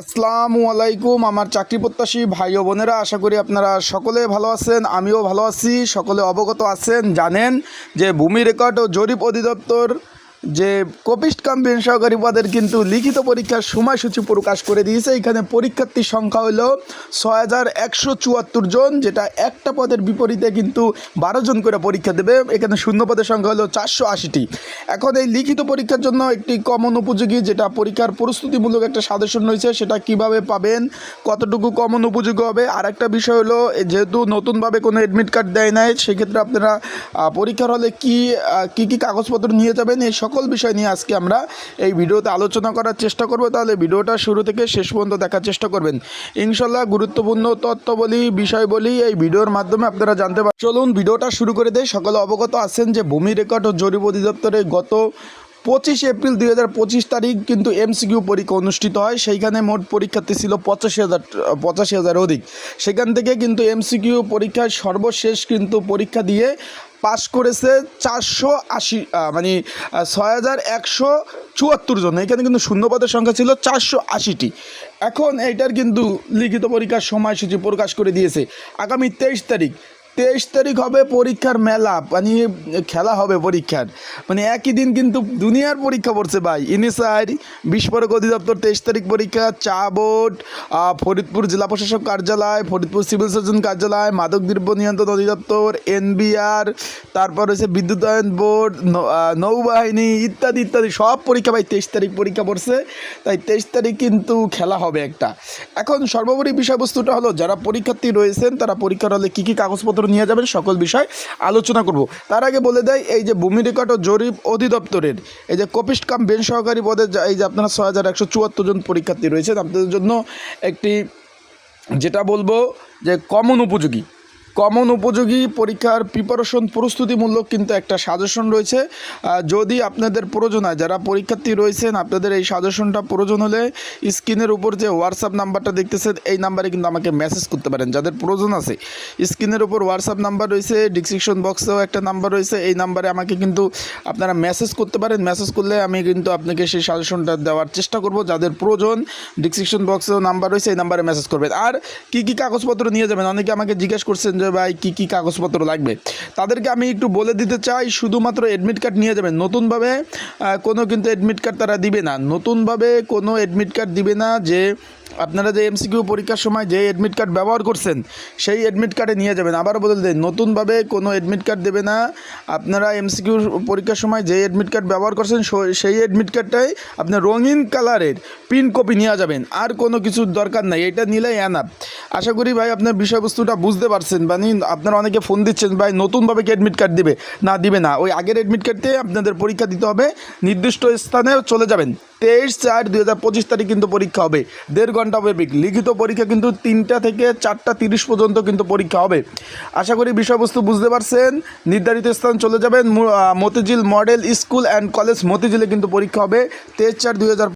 আসসালামু আলাইকুম, আমার চাকরি প্রত্যাশী ভাই ও বোনেরা, আশা করি আপনারা সকলে ভালো আছেন, আমিও ভালো আছি, সকলে অবগত আছেন, জানেন যে ভূমি রেকর্ড ও জরিপ অধিদপ্তর যে কপিস্ট কাম্পিন সহকারী পদের কিন্তু লিখিত পরীক্ষার সময়সূচি প্রকাশ করে দিয়েছে। এখানে পরীক্ষার্থীর সংখ্যা হলো ছয় হাজার একশো চুয়াত্তর জন, যেটা একটা পদের বিপরীতে কিন্তু বারো জন করে পরীক্ষা দেবে। এখানে শূন্য পদের সংখ্যা হলো চারশো আশিটি। এখন এই লিখিত পরীক্ষার জন্য একটি কমন উপযোগী যেটা পরীক্ষার প্রস্তুতিমূলক একটা সাজেশন রয়েছে, সেটা কীভাবে পাবেন, কতটুকু কমন উপযোগী হবে? আর একটা বিষয় হলো, যেহেতু নতুনভাবে কোনো অ্যাডমিট কার্ড দেয় নাই, সেক্ষেত্রে আপনারা পরীক্ষার হলে কী কী কী কাগজপত্র নিয়ে যাবেন, এই সকল বিষয় নিয়ে আজকে আমরা এই ভিডিওতে আলোচনা করার চেষ্টা করব। তাহলে ভিডিওটা শুরু থেকে শেষ পর্যন্ত দেখার চেষ্টা করবেন। ইনশাল্লাহ গুরুত্বপূর্ণ তথ্য বলি বিষয় বলি এই ভিডিওর মাধ্যমে আপনারা জানতে পারেন চলুন ভিডিওটা শুরু করে দেয় সকলে অবগত আছেন যে ভূমি রেকর্ড ও জরিপ অধিদপ্তরে গত পঁচিশে এপ্রিল দুই হাজার পঁচিশ তারিখ কিন্তু এমসিকিউ পরীক্ষা অনুষ্ঠিত হয়। সেইখানে মোট পরীক্ষার্থী ছিল পঁচাশি হাজার পঁচাশি হাজার অধিক। সেখান থেকে কিন্তু এমসিকিউ পরীক্ষায় সর্বশেষ কিন্তু পরীক্ষা দিয়ে পাশ করেছে চারশো আশি মানে ছয় হাজার একশো চুয়াত্তর জন। এখানে কিন্তু শূন্যপদের সংখ্যা ছিল চারশো আশিটি। এখন এইটার কিন্তু লিখিত পরীক্ষার সময়সূচি প্রকাশ করে দিয়েছে। আগামী তেইশ তারিখ তেইশ তারিখ হবে পরীক্ষার মেলা মানে খেলা হবে পরীক্ষার। মানে একই দিন কিন্তু দুনিয়ার পরীক্ষা পড়ছে ভাই। ইনিসাইড, বিস্ফোরক অধিদপ্তর তেইশ তারিখ পরীক্ষা, চা বোর্ড ফরিদপুর জেলা প্রশাসক কার্যালয়, ফরিদপুর সিভিল সার্জন কার্যালয়, মাদক দ্রব্য নিয়ন্ত্রণ অধিদপ্তর, এনবিআর, তারপর হচ্ছে বিদ্যুতায়ন বোর্ড নৌবাহিনী ইত্যাদি ইত্যাদি, সব পরীক্ষা ভাই তেইশ তারিখ পরীক্ষা পড়ছে। তাই তেইশ তারিখ কিন্তু খেলা হবে একটা। এখন সর্বোপরি বিষয়বস্তুটা হলো, যারা পরীক্ষার্থী রয়েছেন, তারা পরীক্ষার হলে কী কী কাগজপত্র নিয়ে যাবেন, সকল বিষয় আলোচনা করব। তার আগে বলে দেয়, এই যে ভূমি রেকর্ড ও জরিপ অধিদপ্তরের এই যে কপিস্ট কাম বেন সহকারী পদে এই যে আপনারা ছয় হাজার একশো চুয়াত্তর জন পরীক্ষার্থী রয়েছেন, আপনাদের জন্য একটি যেটা বলব যে কমন উপযোগী। কমন উপযোগী পরীক্ষার প্রিপারেশন প্রস্তুতিমূলক কিন্তু একটা সাজেশন রয়েছে। যদি আপনাদের প্রয়োজন হয় যারা পরীক্ষার্থী রয়েছেন, আপনাদের এই সাজেশনটা প্রয়োজন হলে স্ক্রিনের উপর যে হোয়াটসঅ্যাপ নাম্বারটা দেখতেছেন, এই নাম্বারে কিন্তু আমাকে মেসেজ করতে পারেন। যাদের প্রয়োজন আছে, স্ক্রিনের উপর হোয়াটসঅ্যাপ নাম্বার রয়েছে ডিসক্রিপশন বক্সেও একটা নাম্বার রয়েছে, এই নাম্বারে আমাকে কিন্তু আপনারা মেসেজ করতে পারেন। মেসেজ করলে আমি কিন্তু আপনাকে সেই সাজেশনটা দেওয়ার চেষ্টা করব। যাদের প্রয়োজন ডিসক্রিপশন বক্সেও নাম্বার রয়েছে, এই নাম্বারে মেসেজ করবেন। আর কি কি কাগজপত্র নিয়ে যাবেন? অনেকে আমাকে জিজ্ঞেস করছেন যে ভাই কী কী কাগজপত্র লাগবে। তাদেরকে আমি একটু বলে দিতে চাই, শুধুমাত্র অ্যাডমিট কার্ড নিয়ে যাবেন। নতুনভাবে কোনো কিন্তু অ্যাডমিট কার্ড তারা দিবে না। নতুনভাবে কোনো অ্যাডমিট কার্ড দিবে না যে আপনারা যে এমসিকিউ পরীক্ষার সময় যে অ্যাডমিট কার্ড ব্যবহার করছেন, সেই অ্যাডমিট কার্ডে নিয়ে যাবেন। আবার বলে দেন নতুনভাবে কোনো অ্যাডমিট কার্ড দেবে না। আপনারা এমসিকিউ পরীক্ষার সময় যে অ্যাডমিট কার্ড ব্যবহার করছেন সেই অ্যাডমিট কার্ডটাই আপনার রঙিন কালারের প্রিন্ট কপি নিয়ে যাবেন। আর কোনো কিছুর দরকার নাই। এটা নিলেই অ্যানাপ আশা করি ভাই আপনার বিষয়বস্তুটা বুঝতে পারছেন। মানে আপনারা অনেকে ফোন দিচ্ছেন, ভাই নতুনভাবে কি অ্যাডমিট কার্ড দিবে? না দিবে না। ওই আগের অ্যাডমিট কার্ড দিয়ে আপনাদের পরীক্ষা দিতে হবে। নির্দিষ্ট স্থানে চলে যাবেন। তেইশ চার দুই হাজার পঁচিশ তারিখ কিন্তু পরীক্ষা হবে। দেড় ঘণ্টা ব্যাপিক লিখিত পরীক্ষা কিন্তু তিনটা থেকে চারটা তিরিশ পর্যন্ত কিন্তু পরীক্ষা হবে। আশা করি বিষয়বস্তু বুঝতে পারছেন। নির্ধারিত স্থান চলে যাবেন। Motijheel model school and college মতিঝিলে কিন্তু পরীক্ষা হবে। তেইশ চার দুই হাজার